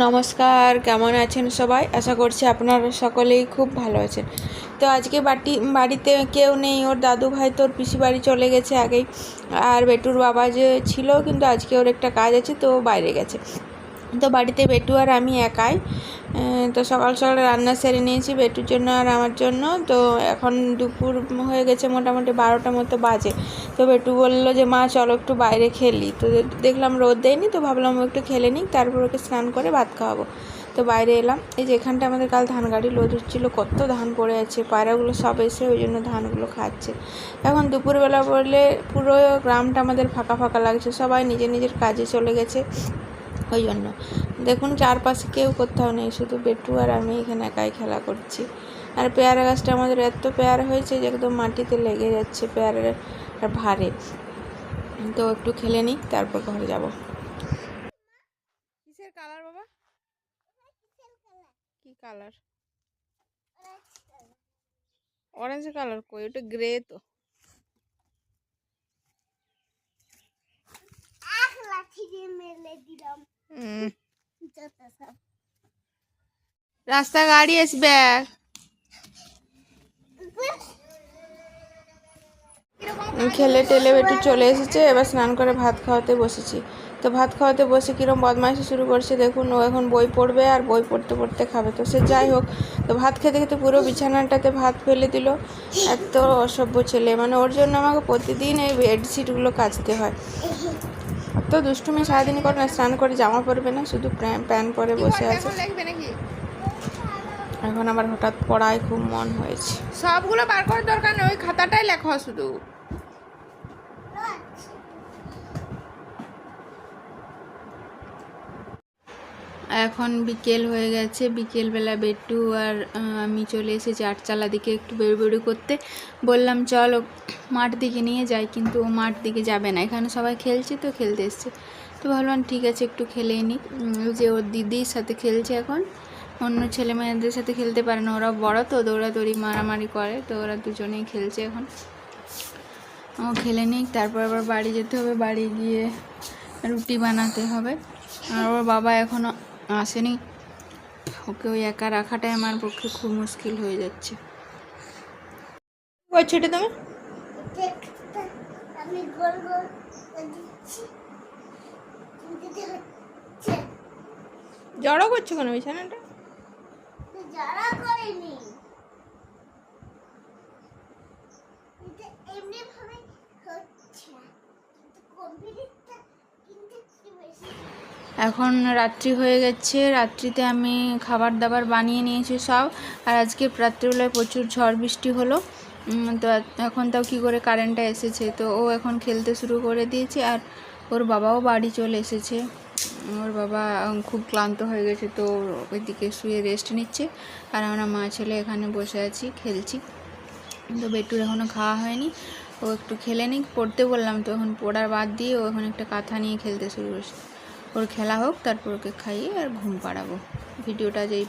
নমস্কার, কেমন আছেন সবাই? আশা করছি আপনারা সকলেই খুব ভালো আছেন। তো আজকে বাটি, বাড়িতে কেউ নেই, ওর দাদু ভাই তোর পিসি বাড়ি চলে গেছে আগেই। আর বেটুর বাবা যে ছিল, কিন্তু আজকে ওর একটা কাজ আছে, তো বাইরে গেছে। তো বাড়িতে বেটু আর আমি একাই তো সকাল সকাল রান্না সেরে নিয়েছি বেটুর জন্য আর আমার জন্য। তো এখন দুপুর হয়ে গেছে মোটামুটি বারোটা মতো বাজে। তো বেটু বলল যে, মা, চলো একটু বাইরে খেলি। তো দেখলাম রোদ দেয়নি, তো ভাবলাম একটু খেলে নিই তারপর ওকে স্নান করে ভাত খাওয়াবো। তো বাইরে এলাম। এই যে এখানটা আমাদের কাল ধান গাড়ি লোড হচ্ছিল কত ধান পড়ে আছে, পায়রাগুলো সব এসে ওই জন্য ধানগুলো খাচ্ছে। এখন দুপুরবেলা বললে পুরো গ্রামটা আমাদের ফাঁকা ফাঁকা লাগছে, সবাই নিজের নিজের কাজে চলে গেছে। ওই জন্য। দেখুন চারপাশে কেউ কোথাও নেই শুধু বেটু আর আমি এখানে একাই খেলা করছি। আর পেয়ারা গাছটা আমাদের এত পেয়ারা হয়েছে যে একদম মাটিতে লেগে যাচ্ছে পেয়ারার আর ভারে। তো একটু খেলে নিই তারপর ঘরে যাব। কিসের কালার বাবা? কি কালার? অরেঞ্জ কালার কই? ওটা গ্রে তো। রাস্তা গাড়ি আসবে খেলে টেলে একটু চলে এসেছে, এবার স্নান করে ভাত খাওয়াতে বসেছি। তো ভাত খাওয়াতে বসে কীরকম বদমাইশি শুরু করছে দেখুন, ও এখন বই পড়বে আর বই পড়তে পড়তে খাবে। তো সে যাই হোক, তো ভাত খেতে খেতে পুরো বিছানাটাতে ভাত ফেলে দিল। এত অসভ্য ছেলে মানে ওর জন্য আমাকে প্রতিদিন এই বেডশিটগুলো কাচতে হয়। তো দুষ্টুমি সারাদিন করে না স্নান করে জামা পরবে না শুধু প্যান- প্যান্ট পরে বসে আছে। এখন আবার হঠাৎ পড়ায় খুব মন হয়েছে। সবগুলো বার করার দরকার নেই ওই খাতাটাই লেখা শুধু। এখন বিকেল হয়ে গেছে, বিকেলবেলা বেটু আর আমি চলে এসেছি আটচালা দিকে একটু বেরু করতে। বললাম, চলো মাঠ দিকে নিয়ে যাই। কিন্তু ও মাঠ দিকে যাবে না। এখানে সবাই খেলছে তো, খেলতে এসছে। তো ভাবলাম, ঠিক আছে, একটু খেলেই নিই যে ওর দিদির সাথে খেলছে এখন, অন্য ছেলে মেয়েদের সাথে খেলতে পারে না। ওরা বড় তো, দৌড়াদৌড়ি, মারামারি করে, তো ওরা দুজনেই খেলছে এখন। ও খেলে নিক, তারপর আবার বাড়ি যেতে হবে। বাড়ি গিয়ে রুটি বানাতে হবে। আর ওর বাবা এখনও আসেনি। ওকে ওই একা রাখাটাই আমার পক্ষে খুব মুশকিল হয়ে যাচ্ছে। করছ এটা তুমি জড়ো করছ কেন বিছানাটা? করেনি এটা এমনি ভাবে হচ্ছে কিন্তু কম্পিউটারটা কিন্তু একটু বেশি এখন রাত্রি হয়ে গেছে। রাত্রিতে আমি খাবার দাবার বানিয়ে নিয়েছি সব। আর আজকে রাত্রিবেলায় প্রচুর ঝড় বৃষ্টি হলো। তো এখন তাও কী করে কারেন্টটা এসেছে? তো ও এখন খেলতে শুরু করে দিয়েছে আর ওর বাবাও বাড়ি চলে এসেছে। ওর বাবা খুব ক্লান্ত হয়ে গেছে, তো ওইদিকে শুয়ে রেস্ট নিচ্ছে। আর আমরা মা ছেলে এখানে বসে আছি, খেলছি। তো বেটুর এখনও খাওয়া হয়নি। ও একটু খেলে নিক, পড়তে বললাম তো এখন পড়ার বাদ দিয়ে ও এখন একটা কাঁথা নিয়ে খেলতে শুরু করেছে। ওর খেলা হোক তারপর ওকে খাইয়ে আর ঘুম পাড়াবো। ভিডিওটা যেই